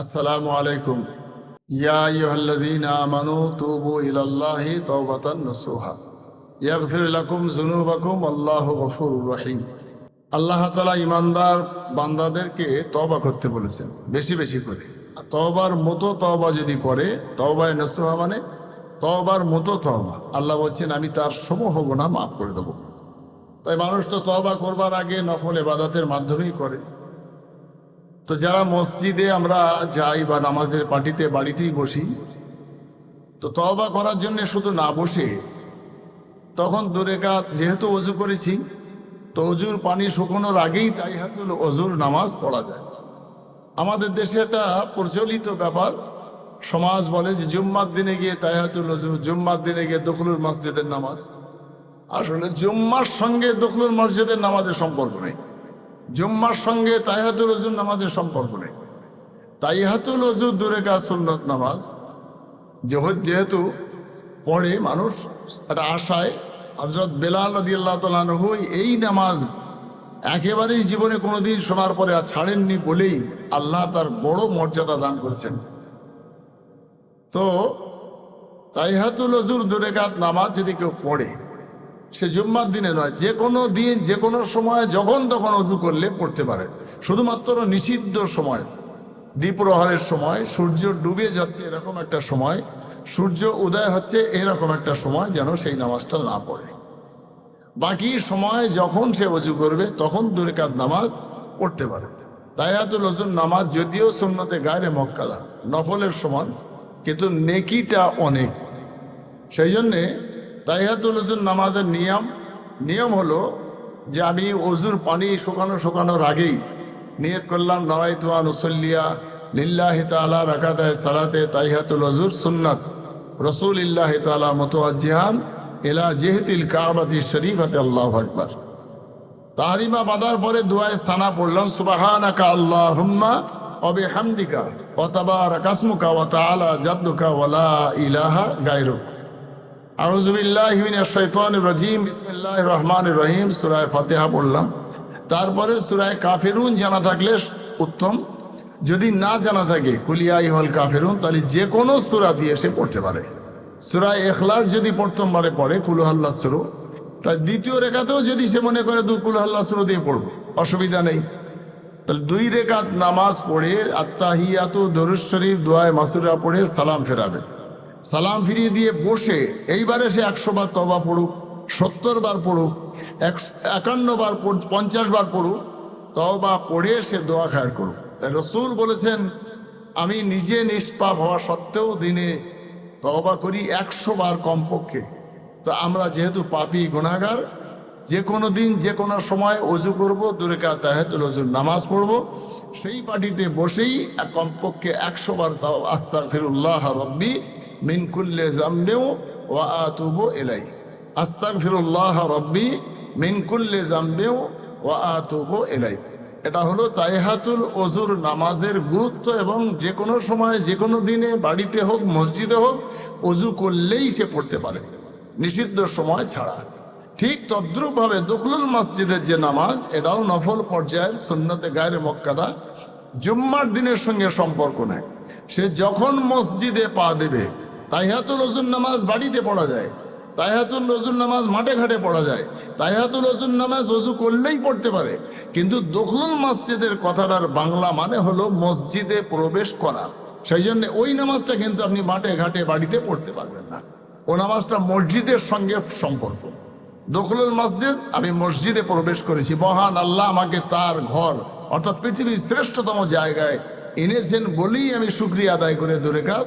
আসসালামু আলাইকুম। ইয়া আইয়ুহাল্লাযীনা আমানু তুবু ইলাল্লাহি তাওবাতান নাসুহা। ইয়াগফির লাকুম যুনুবাকুম, আল্লাহু গফুরুর রহিম। আল্লাহ তাআলা ইমানদার বান্দাদেরকে তওবা করতে বলেছেন, বেশি বেশি করে। আর তওবার মতো তওবা যদি করে, তওবায় নাসুহা মানে তওবার মতো তওবা। আল্লাহ বলছেন, আমি তার সমূহ গুনাহ মাফ করে দেবো। তাই মানুষ তো তওবা করবার আগে নফল এবাদাতের মাধ্যমেই করে। তো যারা মসজিদে আমরা যাই বা নামাজের পার্টিতে বাড়িতেই বসি, তো তওবা করার জন্য শুধু না বসে, তখন দূরে কাত যেহেতু অজু করেছি, তো অজুর পানি শুকোনোর আগেই তাই হাতুল অজুর নামাজ পড়া যায়। আমাদের দেশে একটা প্রচলিত ব্যাপার, সমাজ বলে যে জুম্মার দিনে গিয়ে তাই তাইহাতুল অজু, জুম্মার দিনে গিয়ে দখলুর মসজিদের নামাজ। আসলে জুম্মার সঙ্গে দখলুর মসজিদের নামাজের সম্পর্ক নেই। জুম্মার সঙ্গে তাইহাতুল অজুর নামাজের সম্পর্ক নেই। তাইহাতুল অজু দূরে কাজ সুন্নত নামাজ। যেহ- যেহেতু পড়ে মানুষ একটা আশায় হজরত বেলাল রদি আল্লাহ তালু এই নামাজ একেবারেই জীবনে কোনোদিন শোনার পরে আর ছাড়েননি বলেই আল্লাহ তার বড় মর্যাদা দান করেছেন। তো তাইহাতুল অজুর দূরে কাত নামাজ যদি কেউ পড়ে সে জুম্মার দিনে নয়, যে কোনো দিন, যে কোনো সময়, যখন তখন অজু করলে পড়তে পারে। শুধুমাত্র নিষিদ্ধ সময় দ্বীপ্রহরের সময়, সূর্য ডুবে যাচ্ছে এরকম একটা সময়, সূর্য উদয় হচ্ছে এরকম একটা সময় যেন সেই নামাজটা না পড়ে। বাকি সময় যখন সে অজু করবে, তখন দুরেকাত নামাজ পড়তে পারে। তাইয়াতুল অজুর নামাজ যদিও সুন্নতে গায়ে মক্কালা, নফলের সমান, কিন্তু নেকিটা অনেক। সেই জন্যে তাইহাতুল অজুর নামাজের নিয়ম নিয়ম হলো যে আমি অজুর পানি শুকানো শুকানোর আগেই নিয়ত করলাম নওয়াই তুয়া নুসল্লিয়া লিল্লাহ তালা রাকাতায় সালাতে তাইহাতুল অজুর সুন্নাত রসুল ইল্লাহ তালা মতোয়াজিহান এলা জেহেতিল কাবাতি শরীফাতে, আল্লাহ আকবার। তাহারিমা বাঁধার পরে দুয়ায় সানা পড়লাম, সুবাহানাকা আল্লাহ হুম্মা অবে হামদিকা অতাবার কাসমুকা ও তালা জাদ্দুকা ওয়ালা ইলাহা গায়রুক। আউজবিল্লাহিমিনাশাইতানির বিসমিল্লাহ রহমান রহিম, সুরায় ফাতেহা পড়লাম। তারপরে সুরায় কাফেরুন জানা থাকলে উত্তম। যদি না জানা থাকে কুলিয়াই হল কাফেরুন, তাহলে যে কোনো সুরা দিয়ে সে পড়তে পারে। সুরায় এখলাস যদি প্রথমবারে পড়ে, কুলুহাল্লা সুরু তাই দ্বিতীয় রেখাতেও যদি সে মনে করে দু কুলুহাল্লা সুরু দিয়ে পড়ব, অসুবিধা নেই। তাহলে দুই রেখাত নামাজ পড়ে আত্মাহিয়াতু দরুদ শরীফ, দোয়ায় মাসুরা পড়ে, সালাম ফেরাবে। সালাম ফিরিয়ে দিয়ে বসে এইবারে সে একশো বার তবা পড়ুক, সত্তর বার পড়ুক একান্ন বার পঞ্চাশ বার পড়ুক তবা পড়ে সে দোয়া খায়ের করুক। তাই রসুল বলেছেন, আমি নিজে নিষ্পাপ হওয়া সত্ত্বেও দিনে তবা করি একশো বার কমপক্ষে। তো আমরা যেহেতু পাপি গুণাগার যে কোনো দিন, যে কোনো সময় অজু করব দুরেকা তাহেতুল অজুর নামাজ পড়ব, সেই পার্টিতে বসেই কমপক্ষে একশো বার তাও আস্তা ফিরুল্লাহ রব্বি মিনকুল্লে জাম্বেও আতুবু এলাই আস্তাক ফিরুল্লাহ রব্বি মিনকুল্লে জাম্বেও আতুবু এলাই এটা হলো তাইহাতুল অজুর নামাজের গুরুত্ব এবং যে কোনো সময়, যে কোনো দিনে, বাড়িতে হোক, মসজিদে হোক অজু করলেই সে পড়তে পারে। নিষিদ্ধ সময় ছাড়া। ঠিক তদ্রুপভাবে দখলুল মসজিদের যে নামাজ, এটাও নফল পর্যায়ের সুন্নতে গায়ের মক্কাদা জুম্মার দিনের সঙ্গে সম্পর্ক নেয়। সে যখন মসজিদে পা দেবে তাইহাতুল অজুর নামাজ বাড়িতে পড়া যায়। তাইহাতুল অজুর নামাজ মাঠে ঘাটে পড়া যায়। তাইহাতুল অজুর নামাজ অজু করলেই পড়তে পারে। কিন্তু দখলুল মসজিদের কথাটার বাংলা মানে হলো মসজিদে প্রবেশ করা। সেই জন্য ওই নামাজটা কিন্তু আপনি মাঠে ঘাটে বাড়িতে পড়তে পারবেন না। ও নামাজটা মসজিদের সঙ্গে সম্পর্ক। দখলুল মসজিদ, আমি মসজিদে প্রবেশ করেছি। মহান আল্লাহ আমাকে তার ঘর, অর্থাৎ পৃথিবীর শ্রেষ্ঠতম জায়গায় এনেছেন বলেই আমি শুক্রিয়া আদায় করে দূরে কাজ।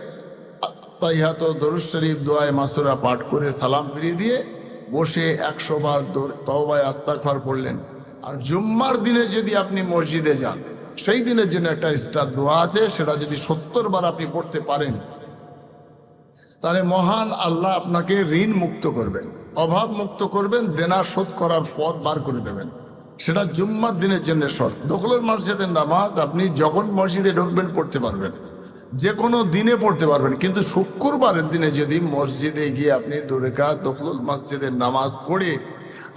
তাইহাত দরুদ শরীফ দোয়ায় মাসুরা পাঠ করে সালাম ফিরিয়ে দিয়ে বসে একশো বার তওবায় আস্তাকফার পড়লেন। আর জুম্মার দিনে যদি আপনি মসজিদে যান, সেই দিনের জন্য একটা স্টার দোয়া আছে, সেটা যদি সত্তর বার আপনি পড়তে পারেন, তাহলে মহান আল্লাহ আপনাকে ঋণ মুক্ত করবেন, অভাব মুক্ত করবেন, দেনা শোধ করার পথ বার করে দেবেন। সেটা জুম্মার দিনের জন্য শর্ত। দখলের মসজিদের নামাজ আপনি যখন মসজিদে ঢুকবেন, পড়তে পারবেন। যে কোনো দিনে পড়তে পারবেন, কিন্তু শুক্রবারের দিনে যদি মসজিদে গিয়ে আপনি দুরেকা দখলুল মসজিদের নামাজ পড়ে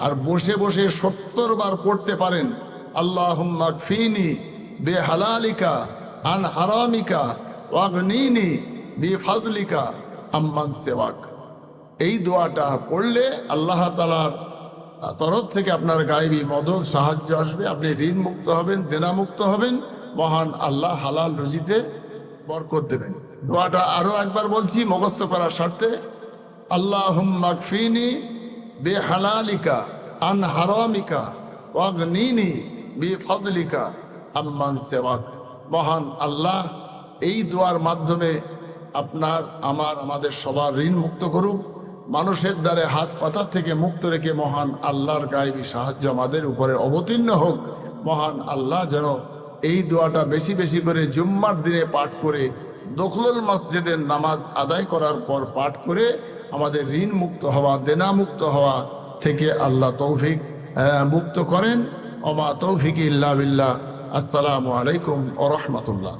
আর বসে বসে সত্তর বার পড়তে পারেন আল্লাহ ফিনি বে হালালিকা আন হারামিকা ওয়াগনিনি বি ফাজলিকা আম্মান সেওয়াক। এই দোয়াটা পড়লে আল্লাহ তালার তরফ থেকে আপনার গায়েবী মদত, সাহায্য আসবে, আপনি ঋণ মুক্ত হবেন দেনা মুক্ত হবেন, মহান আল্লাহ হালাল রুজিতে বরকত দেবেন। দোয়াটা আরও একবার বলছি, মুখস্থ করার স্বার্থে আল্লাহ মাকফিনি বে হালালিকা আন হারামিকা, ওয়াগনিনি বি ফদলিকা আম্মান সেওয়াক। মহান আল্লাহ, এই দোয়ার মাধ্যমে আপনার, আমার, আমাদের সবার ঋণ মুক্ত করুক। মানুষের দ্বারে হাত পাতার থেকে মুক্ত রেখে মহান আল্লাহর গায়েবী সাহায্য আমাদের উপরে অবতীর্ণ হোক। মহান আল্লাহ যেন এই দোয়াটা বেশি বেশি করে জুম্মার দিনে পাঠ করে দখলুল মসজিদের নামাজ আদায় করার পর পাঠ করে আমাদের ঋণ মুক্ত হওয়া, দেনা মুক্ত হওয়া থেকে আল্লাহ তৌফিক মুক্ত করেন। অমা তৌফিক ইল্লা বিল্লাহ। আসসালামু আলাইকুম ও রহমতুল্লাহ।